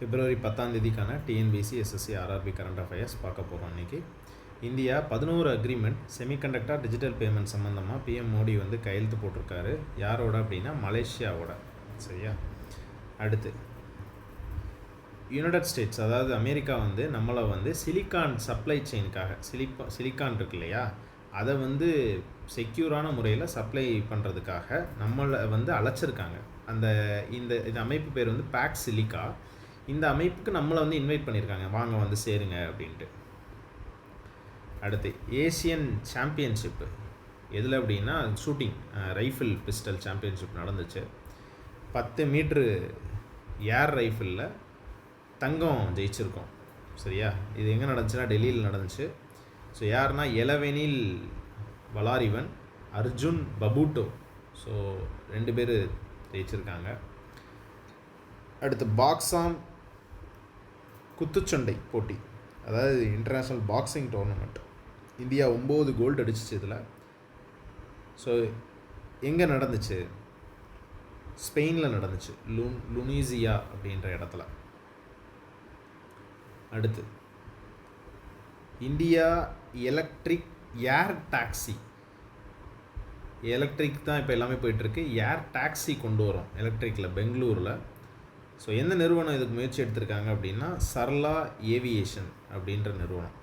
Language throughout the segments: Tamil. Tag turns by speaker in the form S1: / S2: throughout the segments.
S1: பிப்ரவரி பத்தாம் தேதிக்கான TNPSC SSC RRB current affairs பார்க்க போகிறோம் இன்றைக்கி இந்தியா பதினோரு அக்ரிமெண்ட் செமிகண்டக்டர் டிஜிட்டல் பேமெண்ட் சம்மந்தமாக பிஎம் மோடி வந்து கையெழுத்து போட்டிருக்காரு. யாரோட அப்படின்னா மலேசியாவோட. சரியா? அடுத்து யுனைடெட் ஸ்டேட்ஸ் அதாவது அமெரிக்கா வந்து நம்மளை வந்து சிலிக்கான் சப்ளை செயினுக்காக சிலிப்பா சிலிக்கான் இருக்கு இல்லையா? அதை வந்து செக்யூரான முறையில் சப்ளை பண்ணுறதுக்காக நம்மளை வந்து அழைச்சிருக்காங்க. அந்த இந்த இந்த அமைப்பு பேர் வந்து பேக் சிலிக்கா இந்த அமைப்புக்கு நம்மளை வந்து இன்வைட் பண்ணியிருக்காங்க. வாங்க வந்து சேருங்க அப்படின்ட்டு. அடுத்து ஏசியன் சாம்பியன்ஷிப்பு எதில் அப்படின்னா ஷூட்டிங் ரைஃபிள் பிஸ்டல் சாம்பியன்ஷிப் நடந்துச்சு. பத்து மீட்ரு ஏர் ரைஃபிளில் தங்கம் ஜெயிச்சிருக்கோம். சரியா? இது எங்கே நடந்துச்சுன்னா டெல்லியில் நடந்துச்சு. ஸோ யாருன்னா எலவெனில் வலாரிவன் அர்ஜுன் பபூட்டோ ஸோ ரெண்டு பேர் ஜெயிச்சிருக்காங்க. அடுத்து பாக்ஸாம் குத்துச்சண்டை போட்டி. அதாவது இன்டர்நேஷ்னல் பாக்ஸிங் டோர்னமெண்ட் இந்தியா ஒம்பது கோல்டு அடிச்சிச்சு இதில். ஸோ எங்கே நடந்துச்சு? ஸ்பெயினில் நடந்துச்சு. லு லுனீசியா அப்படின்ற இடத்துல. அடுத்து. India electric air taxi electric தான் இப்போ எல்லாமே போயிட்டுருக்கு ஏர் டாக்ஸி கொண்டு வரோம். எலக்ட்ரிக்கில் பெங்களூரில். ஸோ எந்த நிறுவனம் இதுக்கு முயற்சி எடுத்திருக்காங்க அப்படின்னா சர்லா ஏவியேஷன் அப்படின்ற நிறுவனம்.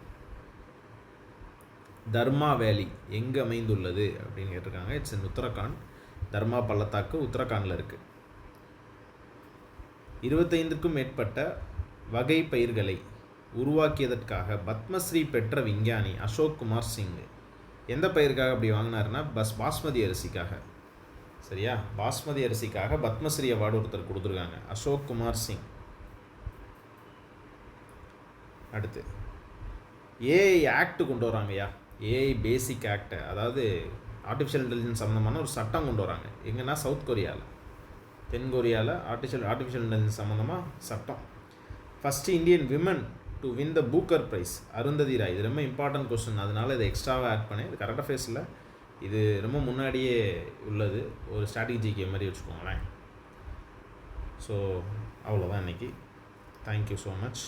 S1: தர்மா வேலி எங்கே அமைந்துள்ளது அப்படின்னு கேட்டிருக்காங்க. It's in Uttarakhand. தர்மா பள்ளத்தாக்கு உத்தரகாண்டில் இருக்குது இருபத்தைந்துக்கும் மேற்பட்ட வகை பயிர்களை உருவாக்கியதற்காக பத்மஸ்ரீ பெற்ற விஞ்ஞானி அசோக் குமார் சிங். எந்த பயிருக்காக அப்படி வாங்கினாருன்னா பஸ் பாஸ்மதி அரிசிக்காக. சரியா? பாஸ்மதி அரிசிக்காக பத்மஸ்ரீ அவார்டு ஒருத்தர் கொடுத்துருக்காங்க. அசோக் குமார் சிங். அடுத்து. ஏஐ ஆக்ட் கொண்டு வராங்கய்யா ஏஐ பேசிக் ஆக்டை அதாவது ஆர்டிஃபிஷியல் இன்டெலிஜென்ஸ் சம்மந்தமான ஒரு சட்டம் கொண்டு வராங்க. எங்கன்னா சவுத் கொரியாவில் தென் கொரியாவில் ஆர்டிஃபிஷியல் ஆர்டிஃபிஷியல் இன்டெலிஜென்ஸ் சம்மந்தமாக சட்டம். First Indian women to win the Booker prize Arundhati Roy. இது ரொம்ப இம்பார்ட்டன்ட் கொஸ்டின் அதனால் இதை எக்ஸ்ட்ராவாக ஆட் பண்ணேன். இது கரெக்டாக ஃபேஸில் இது ரொம்ப முன்னாடியே உள்ளது. ஒரு ஸ்ட்ராட்டஜிக்கு மாதிரி வச்சுக்கோங்களேன். ஸோ அவ்வளோதான் இன்றைக்கி தேங்க்யூ ஸோ மச்